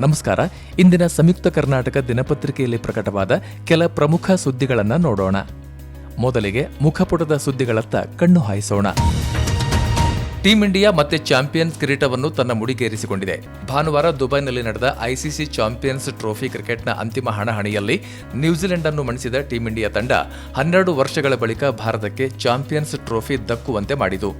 ನಮಸ್ಕಾರ. ಇಂದಿನ ಸಂಯುಕ್ತ ಕರ್ನಾಟಕ ದಿನಪತ್ರಿಕೆಯಲ್ಲಿ ಪ್ರಕಟವಾದ ಕೆಲ ಪ್ರಮುಖ ಸುದ್ದಿಗಳನ್ನು ನೋಡೋಣ. ಮೊದಲಿಗೆ ಮುಖಪುಟದ ಸುದ್ದಿಗಳತ್ತ ಕಣ್ಣು ಹಾಯಿಸೋಣ. ಟೀಂ ಇಂಡಿಯಾ ಮತ್ತೆ ಚಾಂಪಿಯನ್ಸ್ ಕಿರೀಟವನ್ನು ತನ್ನ ಮುಡಿಗೇರಿಸಿಕೊಂಡಿದೆ. ಭಾನುವಾರ ದುಬೈನಲ್ಲಿ ನಡೆದ ಐಸಿಸಿ ಚಾಂಪಿಯನ್ಸ್ ಟ್ರೋಫಿ ಕ್ರಿಕೆಟ್ನ ಅಂತಿಮ ಹಣಾಹಣಿಯಲ್ಲಿ ನ್ಯೂಜಿಲೆಂಡ್ ಅನ್ನು ಮಣಿಸಿದ ಟೀಂ ಇಂಡಿಯಾ ತಂಡ ಹನ್ನೆರಡು ವರ್ಷಗಳ ಬಳಿಕ ಭಾರತಕ್ಕೆ ಚಾಂಪಿಯನ್ಸ್ ಟ್ರೋಫಿ ದಕ್ಕುವಂತೆ ಮಾಡಿತು.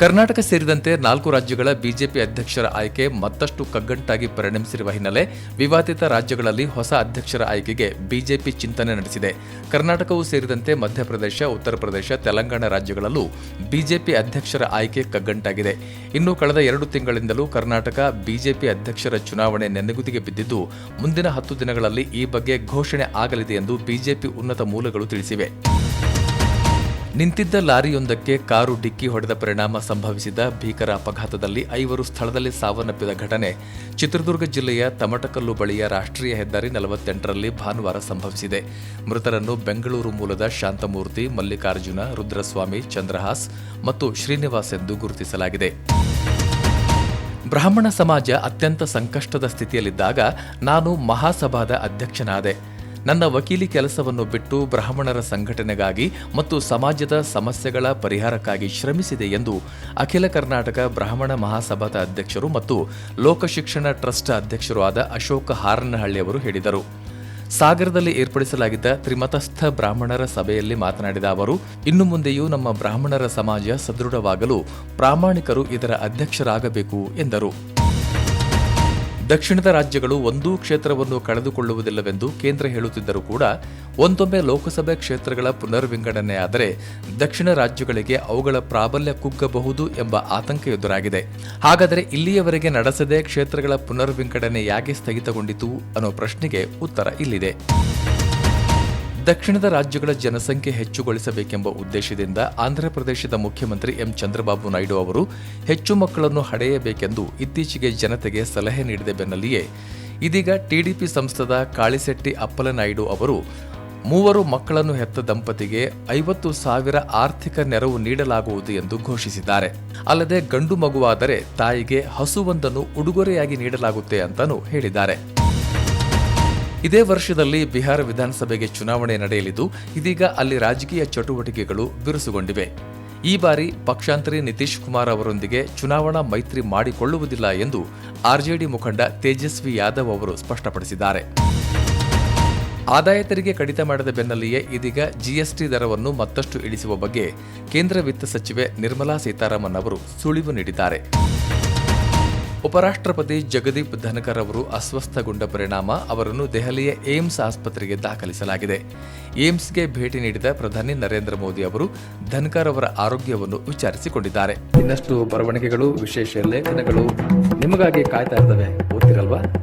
ಕರ್ನಾಟಕ ಸೇರಿದಂತೆ ನಾಲ್ಕು ರಾಜ್ಯಗಳ ಬಿಜೆಪಿ ಅಧ್ಯಕ್ಷರ ಆಯ್ಕೆ ಮತ್ತಷ್ಟು ಕಗ್ಗಂಟಾಗಿ ಪರಿಣಮಿಸಿರುವ ಹಿನ್ನೆಲೆ ವಿವಾದಿತ ರಾಜ್ಯಗಳಲ್ಲಿ ಹೊಸ ಅಧ್ಯಕ್ಷರ ಆಯ್ಕೆಗೆ ಬಿಜೆಪಿ ಚಿಂತನೆ ನಡೆಸಿದೆ. ಕರ್ನಾಟಕವೂ ಸೇರಿದಂತೆ ಮಧ್ಯಪ್ರದೇಶ ಉತ್ತರ ಪ್ರದೇಶ ತೆಲಂಗಾಣ ರಾಜ್ಯಗಳಲ್ಲೂ ಬಿಜೆಪಿ ಅಧ್ಯಕ್ಷರ ಆಯ್ಕೆ ಕಗ್ಗಂಟಾಗಿದೆ. ಇನ್ನು ಕಳೆದ ಎರಡು ತಿಂಗಳಿಂದಲೂ ಕರ್ನಾಟಕ ಬಿಜೆಪಿ ಅಧ್ಯಕ್ಷರ ಚುನಾವಣೆ ನೆನೆಗುದಿಗೆ ಬಿದ್ದಿದ್ದು, ಮುಂದಿನ ಹತ್ತು ದಿನಗಳಲ್ಲಿ ಈ ಬಗ್ಗೆ ಘೋಷಣೆ ಆಗಲಿದೆ ಎಂದು ಬಿಜೆಪಿ ಉನ್ನತ ಮೂಲಗಳು ತಿಳಿಸಿವೆ. ನಿಂತಿದ್ದ ಲಾರಿಯೊಂದಕ್ಕೆ ಕಾರು ಡಿಕ್ಕಿ ಹೊಡೆದ ಪರಿಣಾಮ ಸಂಭವಿಸಿದ ಭೀಕರ ಅಪಘಾತದಲ್ಲಿ ಐವರು ಸ್ಥಳದಲ್ಲಿ ಸಾವನ್ನಪ್ಪಿದ ಘಟನೆ. ಚಿತ್ರದುರ್ಗ ಜಿಲ್ಲೆಯ ತಮಟಕಲ್ಲು ಬಳಿಯ ರಾಷ್ಟ್ರೀಯ ಹೆದ್ದಾರಿ ನಲವತ್ತೆಂಟರಲ್ಲಿ ಭಾನುವಾರ ಸಂಭವಿಸಿದೆ. ಮೃತರನ್ನು ಬೆಂಗಳೂರು ಮೂಲದ ಶಾಂತಮೂರ್ತಿ, ಮಲ್ಲಿಕಾರ್ಜುನ, ರುದ್ರಸ್ವಾಮಿ, ಚಂದ್ರಹಾಸ್ ಮತ್ತು ಶ್ರೀನಿವಾಸ್ ಎಂದು ಗುರುತಿಸಲಾಗಿದೆ. ಬ್ರಾಹ್ಮಣ ಸಮಾಜ ಅತ್ಯಂತ ಸಂಕಷ್ಟದ ಸ್ಥಿತಿಯಲ್ಲಿದ್ದಾಗ ನಾನು ಮಹಾಸಭಾದ ಅಧ್ಯಕ್ಷನಾದೆ. ನನ್ನ ವಕೀಲಿ ಕೆಲಸವನ್ನು ಬಿಟ್ಟು ಬ್ರಾಹ್ಮಣರ ಸಂಘಟನೆಗಾಗಿ ಮತ್ತು ಸಮಾಜದ ಸಮಸ್ಯೆಗಳ ಪರಿಹಾರಕ್ಕಾಗಿ ಶ್ರಮಿಸಿದೆ ಎಂದು ಅಖಿಲ ಕರ್ನಾಟಕ ಬ್ರಾಹ್ಮಣ ಮಹಾಸಭಾದ ಅಧ್ಯಕ್ಷರು ಮತ್ತು ಲೋಕಶಿಕ್ಷಣ ಟ್ರಸ್ಟ್ ಅಧ್ಯಕ್ಷರೂ ಆದ ಅಶೋಕ ಹಾರನಹಳ್ಳಿ ಅವರು ಹೇಳಿದರು. ಸಾಗರದಲ್ಲಿ ಏರ್ಪಡಿಸಲಾಗಿದ್ದ ತ್ರಿಮತಸ್ಥ ಬ್ರಾಹ್ಮಣರ ಸಭೆಯಲ್ಲಿ ಮಾತನಾಡಿದ ಅವರು, ಇನ್ನು ಮುಂದೆಯೂ ನಮ್ಮ ಬ್ರಾಹ್ಮಣರ ಸಮಾಜ ಸದೃಢವಾಗಲು ಪ್ರಾಮಾಣಿಕರು ಇದರ ಅಧ್ಯಕ್ಷರಾಗಬೇಕು ಎಂದರು. ದಕ್ಷಿಣದ ರಾಜ್ಯಗಳು ಒಂದೂ ಕ್ಷೇತ್ರವನ್ನು ಕಳೆದುಕೊಳ್ಳುವುದಿಲ್ಲವೆಂದು ಕೇಂದ್ರ ಹೇಳುತ್ತಿದ್ದರೂ ಕೂಡ ಒಂದೊಮ್ಮೆ ಲೋಕಸಭೆ ಕ್ಷೇತ್ರಗಳ ಪುನರ್ವಿಂಗಡಣೆಯಾದರೆ ದಕ್ಷಿಣ ರಾಜ್ಯಗಳಿಗೆ ಅವುಗಳ ಪ್ರಾಬಲ್ಯ ಕುಗ್ಗಬಹುದು ಎಂಬ ಆತಂಕ ಎದುರಾಗಿದೆ. ಹಾಗಾದರೆ ಇಲ್ಲಿಯವರೆಗೆ ನಡೆಸದೆ ಕ್ಷೇತ್ರಗಳ ಪುನರ್ವಿಂಗಡಣೆ ಯಾಕೆ ಸ್ಥಗಿತಗೊಂಡಿತು ಅನ್ನೋ ಪ್ರಶ್ನೆಗೆ ಉತ್ತರ ಇಲ್ಲಿದೆ. ದಕ್ಷಿಣದ ರಾಜ್ಯಗಳ ಜನಸಂಖ್ಯೆ ಹೆಚ್ಚುಗೊಳಿಸಬೇಕೆಂಬ ಉದ್ದೇಶದಿಂದ ಆಂಧ್ರಪ್ರದೇಶದ ಮುಖ್ಯಮಂತ್ರಿ ಎಂ ಚಂದ್ರಬಾಬು ನಾಯ್ಡು ಅವರು ಹೆಚ್ಚು ಮಕ್ಕಳನ್ನು ಹಡೆಯಬೇಕೆಂದು ಇತ್ತೀಚೆಗೆ ಜನತೆಗೆ ಸಲಹೆ ನೀಡಿದ ಬೆನ್ನಲ್ಲಿಯೇ ಇದೀಗ ಟಿಡಿಪಿ ಸಂಸದ ಕಾಳಿಸೆಟ್ಟಿ ಅಪ್ಪಲನಾಯ್ಡು ಅವರು ಮೂವರು ಮಕ್ಕಳನ್ನು ಹೆತ್ತ ದಂಪತಿಗೆ ಐವತ್ತು ಸಾವಿರ ಆರ್ಥಿಕ ನೆರವು ನೀಡಲಾಗುವುದು ಎಂದು ಘೋಷಿಸಿದ್ದಾರೆ. ಅಲ್ಲದೆ ಗಂಡು ಮಗುವಾದರೆ ತಾಯಿಗೆ ಹಸುವೊಂದನ್ನು ಉಡುಗೊರೆಯಾಗಿ ನೀಡಲಾಗುತ್ತೆ ಅಂತಲೂ ಹೇಳಿದ್ದಾರೆ. ಇದೇ ವರ್ಷದಲ್ಲಿ ಬಿಹಾರ ವಿಧಾನಸಭೆಗೆ ಚುನಾವಣೆ ನಡೆಯಲಿದ್ದು, ಇದೀಗ ಅಲ್ಲಿ ರಾಜಕೀಯ ಚಟುವಟಿಕೆಗಳು ಬಿರುಸುಗೊಂಡಿವೆ. ಈ ಬಾರಿ ಪಕ್ಷಾಂತರಿ ನಿತೀಶ್ ಕುಮಾರ್ ಅವರೊಂದಿಗೆ ಚುನಾವಣಾ ಮೈತ್ರಿ ಮಾಡಿಕೊಳ್ಳುವುದಿಲ್ಲ ಎಂದು ಆರ್ಜೆಡಿ ಮುಖಂಡ ತೇಜಸ್ವಿ ಯಾದವ್ ಅವರು ಸ್ಪಷ್ಟಪಡಿಸಿದ್ದಾರೆ. ಆದಾಯ ತೆರಿಗೆ ಕಡಿತ ಮಾಡಿದ ಬೆನ್ನಲ್ಲಿಯೇ ಇದೀಗ ಜಿಎಸ್ಟಿ ದರವನ್ನು ಮತ್ತಷ್ಟು ಇಳಿಸುವ ಬಗ್ಗೆ ಕೇಂದ್ರ ವಿತ್ತ ಸಚಿವೆ ನಿರ್ಮಲಾ ಸೀತಾರಾಮನ್ ಅವರು ಸುಳಿವು ನೀಡಿದ್ದಾರೆ. ಉಪರಾಷ್ಟ್ರಪತಿ ಜಗದೀಪ್ ಧನಕರ್ ಅವರು ಅಸ್ವಸ್ಥಗೊಂಡ ಪರಿಣಾಮ ಅವರನ್ನು ದೆಹಲಿಯ ಏಮ್ಸ್ ಆಸ್ಪತ್ರೆಗೆ ದಾಖಲಿಸಲಾಗಿದೆ. ಏಮ್ಸ್ಗೆ ಭೇಟಿ ನೀಡಿದ ಪ್ರಧಾನಿ ನರೇಂದ್ರ ಮೋದಿ ಅವರು ಧನ್ಕರ್ ಅವರ ಆರೋಗ್ಯವನ್ನು ವಿಚಾರಿಸಿಕೊಂಡಿದ್ದಾರೆ. ಇನ್ನಷ್ಟು ಬರವಣಿಗೆಗಳು, ವಿಶೇಷ ಲೇಖನಗಳು ನಿಮಗಾಗಿ ಕಾಯ್ತಾ ಇರ್ತವೆ. ಓದ್ತಿರಲ್ವಾ?